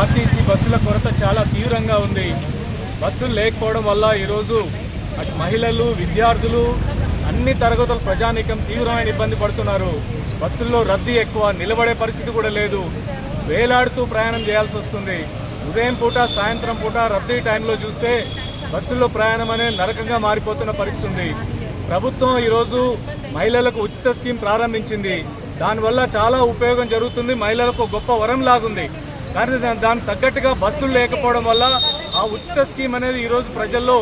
RTC బస్సుల కొరత చాలా తీవ్రంగా ఉంది. బస్సులు లేకపోవడం వల్ల ఈరోజు అటు మహిళలు విద్యార్థులు అన్ని తరగతుల ప్రజానీకం తీవ్రమైన ఇబ్బంది పడుతున్నారు. బస్సుల్లో రద్దీ ఎక్కువ నిలబడే పరిస్థితి కూడా లేదు. వేలాడుతూ ప్రయాణం చేయాల్సి వస్తుంది. ఉదయం పూట సాయంత్రం పూట రద్దీ టైంలో చూస్తే బస్సుల్లో ప్రయాణం అనేది నరకంగా మారిపోతున్న పరిస్థితి ఉంది. ప్రభుత్వం ఈరోజు మహిళలకు ఉచిత స్కీమ్ ప్రారంభించింది. దానివల్ల చాలా ఉపయోగం జరుగుతుంది. మహిళలకు గొప్ప వరం లాగుంది కానీ దానికి తగ్గట్టుగా బస్సులు లేకపోవడం వల్ల ఆ ఉచిత స్కీమ్ అనేది ఈరోజు ప్రజల్లో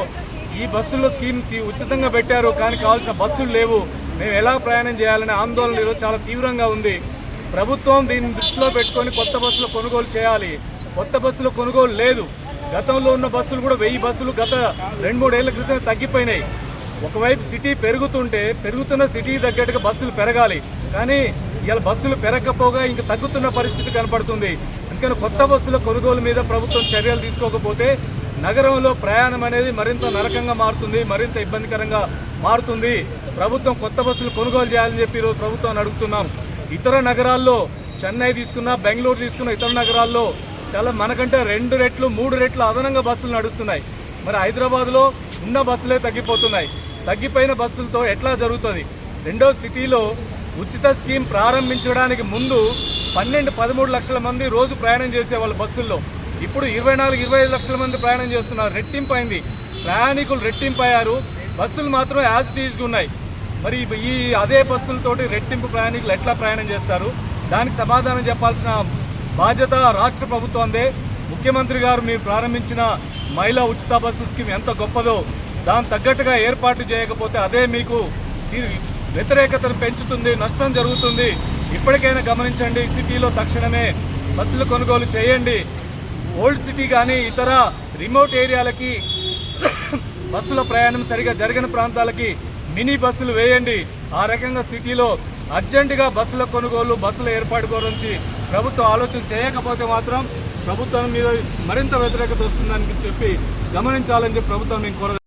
ఈ బస్సుల్లో స్కీమ్ ఉచితంగా పెట్టారు. కానీ కావాల్సిన బస్సులు లేవు. మేము ఎలా ప్రయాణం చేయాలనే ఆందోళన ఈరోజు చాలా తీవ్రంగా ఉంది. ప్రభుత్వం దీన్ని దృష్టిలో పెట్టుకొని కొత్త బస్సులు కొనుగోలు చేయాలి. కొత్త బస్సులు కొనుగోలు లేదు. గతంలో ఉన్న బస్సులు కూడా వెయ్యి బస్సులు గత రెండు మూడేళ్ళ క్రితం తగ్గిపోయినాయి. ఒకవైపు సిటీ పెరుగుతుంటే పెరుగుతున్న సిటీ తగ్గట్టుగా బస్సులు పెరగాలి. కానీ ఇలా బస్సులు పెరగకపోగా ఇంక తగ్గుతున్న పరిస్థితి కనపడుతుంది. అందుకని కొత్త బస్సుల కొనుగోలు మీద ప్రభుత్వం చర్యలు తీసుకోకపోతే నగరంలో ప్రయాణం అనేది మరింత నరకంగా మారుతుంది మరింత ఇబ్బందికరంగా మారుతుంది. ప్రభుత్వం కొత్త బస్సులు కొనుగోలు చేయాలని చెప్పి ఈరోజు ప్రభుత్వాన్ని అడుగుతున్నాం. ఇతర నగరాల్లో చెన్నై తీసుకున్న బెంగళూరు తీసుకున్న ఇతర నగరాల్లో చాలా మనకంటే రెండు రెట్లు మూడు రెట్లు అదనంగా బస్సులు నడుస్తున్నాయి. మరి హైదరాబాద్లో ఉన్న బస్సులే తగ్గిపోతున్నాయి. తగ్గిపోయిన బస్సులతో ఎట్లా జరుగుతుంది? రెండో సిటీలో ఉచిత స్కీమ్ ప్రారంభించడానికి ముందు పన్నెండు పదమూడు లక్షల మంది రోజు ప్రయాణం చేసేవాళ్ళు బస్సుల్లో. ఇప్పుడు ఇరవై నాలుగు ఇరవై ఐదు లక్షల మంది ప్రయాణం చేస్తున్నారు. రెట్టింపు అయింది. ప్రయాణికులు రెట్టింపు అయ్యారు. బస్సులు మాత్రం యాజ్ టీజ్గా ఉన్నాయి. మరి ఈ అదే బస్సులతోటి రెట్టింపు ప్రయాణికులు ఎట్లా ప్రయాణం చేస్తారు? దానికి సమాధానం చెప్పాల్సిన బాధ్యత రాష్ట్ర ప్రభుత్వందే. ముఖ్యమంత్రి గారు మీరు ప్రారంభించిన మహిళా ఉచిత బస్సు స్కీమ్ ఎంత గొప్పదో దాని తగ్గట్టుగా ఏర్పాటు చేయకపోతే అదే మీకు వ్యతిరేకతను పెంచుతుంది నష్టం జరుగుతుంది. ఇప్పటికైనా గమనించండి సిటీలో తక్షణమే బస్సులు కొనుగోలు చేయండి. ఓల్డ్ సిటీ కానీ ఇతర రిమోట్ ఏరియాలకి బస్సుల ప్రయాణం సరిగా జరిగిన ప్రాంతాలకి మినీ బస్సులు వేయండి. ఆ రకంగా సిటీలో అర్జెంటుగా బస్సుల కొనుగోలు బస్సుల ఏర్పాటు గురించి ప్రభుత్వం ఆలోచన చేయకపోతే మాత్రం ప్రభుత్వం మీద మరింత వ్యతిరేకత వస్తుందని చెప్పి గమనించాలని చెప్పి ప్రభుత్వం నేను కోరదు